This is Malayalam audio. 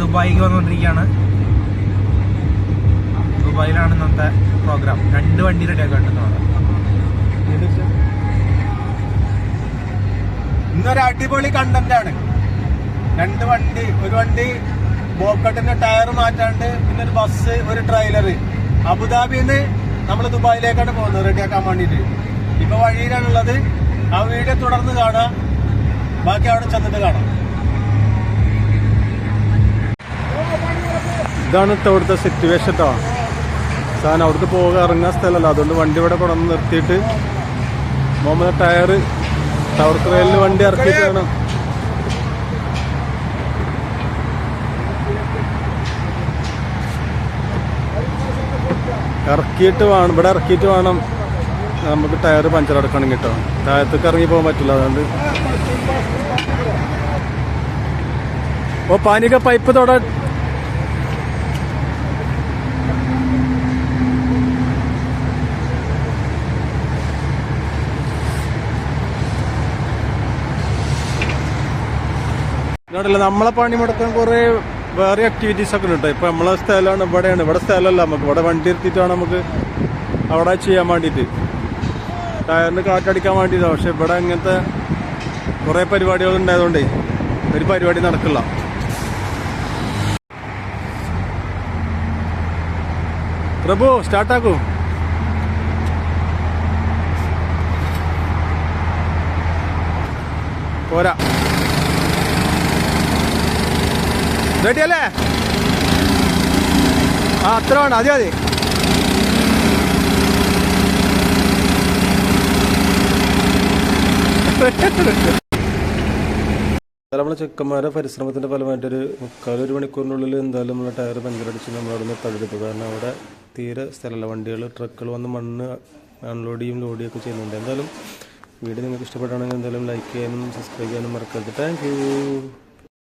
ദുബായിക്ക് വന്നുകൊണ്ടിരിക്കുകയാണ് ദുബായിലാണ് ഇന്നത്തെ പ്രോഗ്രാം രണ്ട് വണ്ടി റെഡിയാക്കി ഉണ്ടെന്നാണ് ഇന്നൊരു അടിപൊളി കണ്ടന്റ് ആണ്. രണ്ട് വണ്ടി ഒരു വണ്ടി ബോക്കട്ടിന്റെ ടയർ മാറ്റാണ്ട് പിന്നെ ഒരു ബസ് ഒരു ട്രെയിലർ അബുദാബിന്ന് നമ്മൾ ദുബായിലേക്കാണ് പോകുന്നത് റെഡിയാക്കാൻ വേണ്ടിയിട്ട്. ഇപ്പൊ വഴിയിലാണുള്ളത്. ആ വീഡിയോ തുടർന്ന് കാണാം. ബാക്കി അവിടെ ചെന്നിട്ട് കാണാം. ഇതാണ് ഇവിടുത്തെ സിറ്റുവേഷൻ കേട്ടോ സാധനം അവിടുത്തെ പോകാൻ ഇറങ്ങാൻ സ്ഥലമല്ല. അതുകൊണ്ട് വണ്ടി ഇവിടെ കൊണ്ടുവന്ന് നിർത്തിയിട്ട് മുഹമ്മദ് ടയർ ടവർ ക്രെയിനിൽ വണ്ടി ഇറക്കിയിട്ട് വേണം ഇറക്കിയിട്ട് വേണം. ഇവിടെ ഇറക്കിയിട്ട് വേണം. നമുക്ക് ടയർ പഞ്ചർ അടക്കണം കേട്ടോ താഴത്തേക്ക് ഇറങ്ങി പോകാൻ പറ്റില്ല അതുകൊണ്ട്. ഓ പാനിക പൈപ്പ് തൊടാ ഇങ്ങോട്ടല്ല നമ്മളെ പണി മുടക്കാൻ കുറെ വേറെ ആക്ടിവിറ്റീസ് ഒക്കെ ഉണ്ട്. ഇപ്പൊ നമ്മളെ സ്ഥലമാണ് ഇവിടെയാണ്. ഇവിടെ സ്ഥലമല്ല നമുക്ക്. ഇവിടെ വണ്ടി എത്തിയിട്ടാണ് നമുക്ക് അവിടെ ചെയ്യാൻ വേണ്ടിയിട്ട്. ടയറിന് കാറ്റടിക്കാൻ വേണ്ടിയിട്ടാണ് പക്ഷെ ഇവിടെ അങ്ങനത്തെ കുറെ പരിപാടികൾ ഉണ്ടായതുകൊണ്ടേ ഒരു പരിപാടി നടക്കില്ല. പ്രഭു സ്റ്റാർട്ടാക്കൂ പോരാ. റെഡി അല്ലേ ആ അത്ര വേണം അതെ മതി. നമ്മളെ ചെക്കന്മാരെ പരിശ്രമത്തിന്റെ ഫലമായിട്ടൊരു മുക്കാലൊരു മണിക്കൂറിനുള്ളിൽ എന്തായാലും നമ്മളെ ടയർ പഞ്ചറടിച്ച് നമ്മൾ അവിടെ നിന്ന് കാരണം അവിടെ തീരെ സ്ഥലമല്ല. വണ്ടികൾ ട്രക്കുകൾ വന്ന് മണ്ണ് അൺലോഡ് ചെയ്യും ലോഡ് ചെയ്യുന്നുണ്ട്. എന്തായാലും വീഡിയോ നിങ്ങൾക്ക് ഇഷ്ടപ്പെട്ടാണെങ്കിൽ എന്തായാലും ലൈക്ക് ചെയ്യാനും സബ്സ്ക്രൈബ് ചെയ്യാനും മറക്കരുത്. താങ്ക്